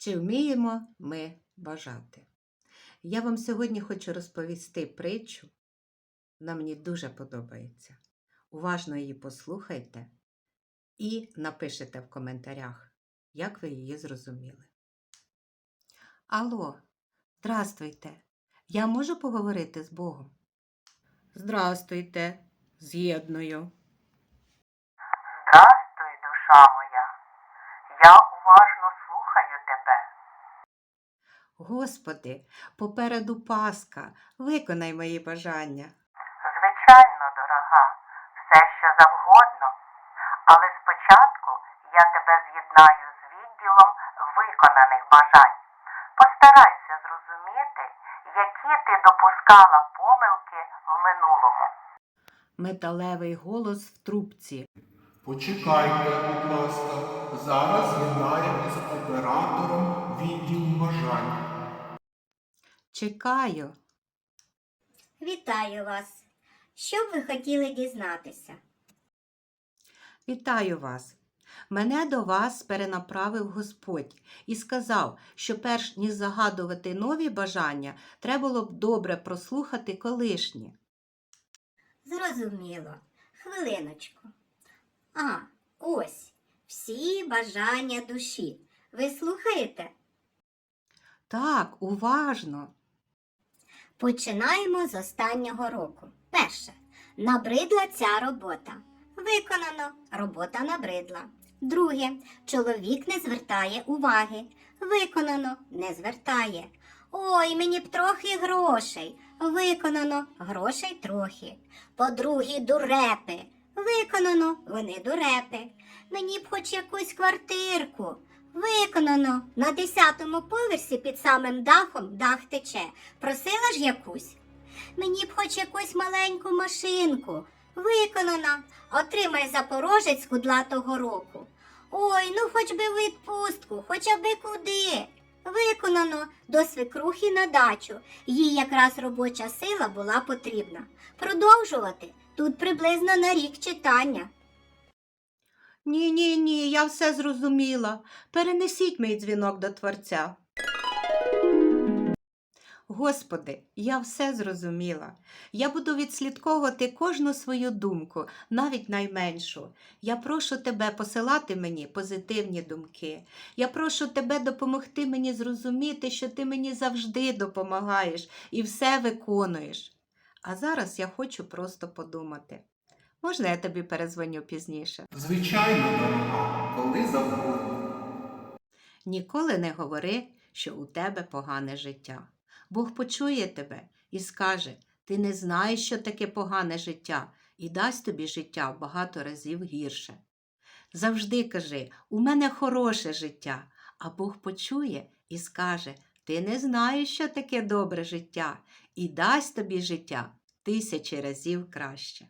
Чи вміємо ми бажати? Я вам сьогодні хочу розповісти притчу. Вона мені дуже подобається. Уважно її послухайте і напишете в коментарях, як ви її зрозуміли. Алло, здрастуйте. Я можу поговорити з Богом? Здрастуйте, з'єдную. Здрастуй, душа моя, слухаю тебе. Господи, попереду Пасха, виконай мої бажання. Звичайно, дорога, все що завгодно, але спочатку я тебе з'єднаю з відділом виконаних бажань. Постарайся зрозуміти, які ти допускала помилки в минулому. Металевий голос в трубці. Почекайте, будь ласка, зараз з'єднаємо з оператором відділу бажань. Чекаю. Вітаю вас! Що б ви хотіли дізнатися? Вітаю вас. Мене до вас перенаправив Господь і сказав, що перш ніж загадувати нові бажання, треба було б добре прослухати колишні. Зрозуміло. Хвилиночку. А, ось всі бажання душі. Ви слухаєте? Так, уважно. Починаємо з останнього року. Перше. Набридла ця робота. Виконано. Робота набридла. Друге. Чоловік не звертає уваги. Виконано. Не звертає. Ой, мені б трохи грошей. Виконано. Грошей трохи. По-друге, дурепи. Виконано. Вони дурепи. Мені б хоч якусь квартирку. Виконано. На десятому поверсі під самим дахом дах тече. Просила ж якусь? Мені б хоч якусь маленьку машинку. Виконано. Отримай запорожець кудлатого року. Ой, ну хоч би відпустку, хоча би куди. Виконано до свекрухи на дачу. Їй якраз робоча сила була потрібна. Продовжувати тут приблизно на рік читання. Ні, ні, ні, я все зрозуміла. Перенесіть мій дзвінок до Творця. Господи, я все зрозуміла. Я буду відслідковувати кожну свою думку, навіть найменшу. Я прошу тебе посилати мені позитивні думки. Я прошу тебе допомогти мені зрозуміти, що ти мені завжди допомагаєш і все виконуєш. А зараз я хочу просто подумати. Можна я тобі перезвоню пізніше? Звичайно, дорога, коли завгодно. Ніколи не говори, що у тебе погане життя. Бог почує тебе і скаже: ти не знаєш, що таке погане життя, і дасть тобі життя в багато разів гірше. Завжди кажи, у мене хороше життя, а Бог почує і скаже: ти не знаєш, що таке добре життя, і дасть тобі життя тисячі разів краще.